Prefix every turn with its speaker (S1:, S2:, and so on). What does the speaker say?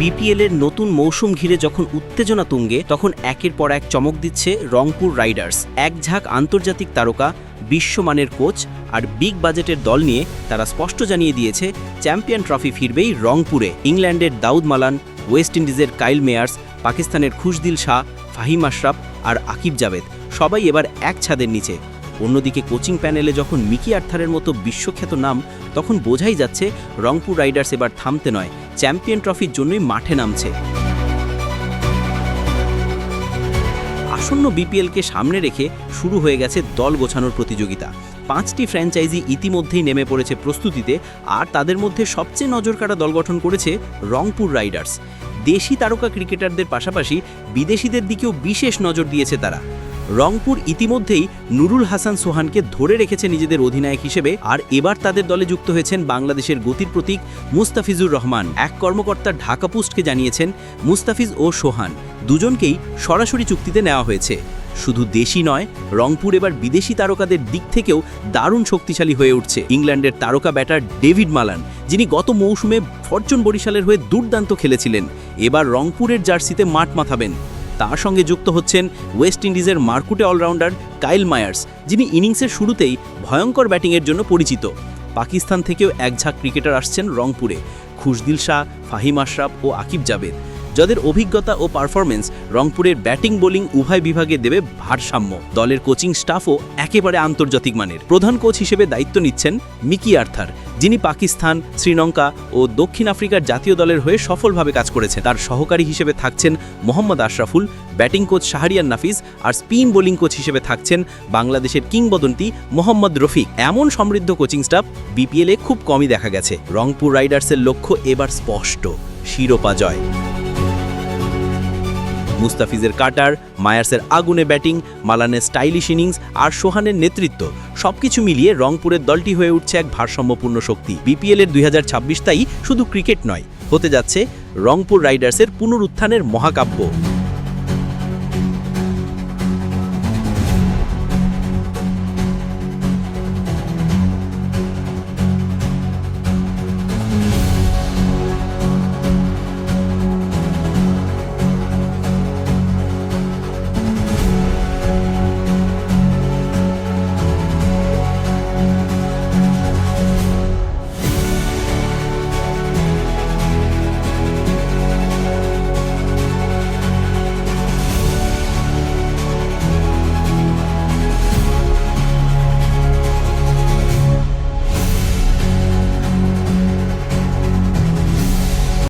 S1: BPL এর নতুন মৌসুম ঘিরে যখন উত্তেজনা তুঙ্গে, তখন একের পর এক চমক দিচ্ছে রংপুর রাইডার্স। এক ঝাঁক আন্তর্জাতিক তারকা, বিশ্বমানের কোচ আর বিগ বাজেটের দল নিয়ে তারা স্পষ্ট জানিয়ে দিয়েছে, চ্যাম্পিয়ন ট্রফি ফিরবেই রংপুরে। ইংল্যান্ডের দাউদ মালান, ওয়েস্ট ইন্ডিজের কাইল মেয়ার্স, পাকিস্তানের খুশদিল শাহ, ফাহিম আশরাফ আর আকিব জাভেদ। সবাই এবার এক ছাদের নিচে। অন্যদিকে কোচিং প্যানেলে যখন মিকি আর্থারের মতো বিশ্বখ্যাত নাম, তখন বোঝাই যাচ্ছে রংপুর রাইডার্স এবার থামতে নয়, চ্যাম্পিয়ন ট্রফির জন্যই মাঠে নামছে। আসন্ন বিপিএলকে সামনে রেখে শুরু হয়ে গেছে দল গোছানোর প্রতিযোগিতা। পাঁচটি ফ্র্যাঞ্চাইজি ইতিমধ্যেই নেমে পড়েছে প্রস্তুতিতে, আর তাদের মধ্যে সবচেয়ে নজরকাড়া দল গঠন করেছে রংপুর রাইডার্স। দেশি তারকা ক্রিকেটারদের পাশাপাশি বিদেশিদের দিকেও বিশেষ নজর দিয়েছে তারা। রংপুর ইতিমধ্যেই নুরুল হাসান সোহানকে ধরে রেখেছে নিজেদের অধিনায়ক হিসেবে, আর এবার তাদের দলে যুক্ত হয়েছেন বাংলাদেশের গতির প্রতীক মুস্তাফিজুর রহমান। এক কর্মকর্তা ঢাকা পোস্টকে জানিয়েছেন, মুস্তাফিজ ও সোহান দুজনকেই সরাসরি চুক্তিতে নেওয়া হয়েছে। শুধু দেশি নয়, রংপুর এবার বিদেশি তারকাদের দিক থেকেও দারুণ শক্তিশালী হয়ে উঠছে। ইংল্যান্ডের তারকা ব্যাটার ডেভিড মালান, যিনি গত মৌসুমে ফরচুন বরিশালের হয়ে দুর্দান্ত খেলেছিলেন, এবার রংপুরের জার্সিতে মাঠ মাথাবেন। তার সঙ্গে যুক্ত হচ্ছেন ওয়েস্ট ইন্ডিজের মার্কুটে অলরাউন্ডার কাইল মায়ার্স, যিনি ইনিংসের শুরুতেই ভয়ঙ্কর ব্যাটিংয়ের জন্য পরিচিত। পাকিস্তান থেকেও এক ঝাঁক ক্রিকেটার আসছেন রংপুরে, খুশদিল শাহ, ফাহিম আশরাফ ও আকিব জাভেদ। যাদের অভিজ্ঞতা ও পারফরমেন্স রংপুরের ব্যাটিং, বোলিং উভয় বিভাগে দেবে ভারসাম্য। দলের কোচিং স্টাফও একেবারে আন্তর্জাতিক মানের। প্রধান কোচ হিসেবে দায়িত্ব নিচ্ছেন মিকি আর্থার, যিনি পাকিস্তান, শ্রীলঙ্কা ও দক্ষিণ আফ্রিকার জাতীয় দলের হয়ে সফলভাবে কাজ করেছেন তার সহকারী হিসেবে থাকছেন মোহাম্মদ আশরাফুল, ব্যাটিং কোচ শাহরিয়ান নাফিস আর স্পিন বোলিং কোচ হিসেবে থাকছেন বাংলাদেশের কিংবদন্তি মোহাম্মদ রফিক। এমন সমৃদ্ধ কোচিং স্টাফ বিপিএলে খুব কমই দেখা গেছে। রংপুর রাইডার্সের লক্ষ্য এবার স্পষ্ট, শিরোপা জয়। মুস্তাফিজের কাটার, মায়ার্সের আগুনে ব্যাটিং, মালানের স্টাইলিশ ইনিংস আর সোহানের নেতৃত্ব, সবকিছু মিলিয়ে রংপুরের দলটি হয়ে উঠছে এক ভারসাম্যপূর্ণ শক্তি। বিপিএল এর দুই হাজার ছাব্বিশ তাই শুধু ক্রিকেট নয়, হতে যাচ্ছে রংপুর রাইডার্সের পুনরুত্থানের মহাকাব্য।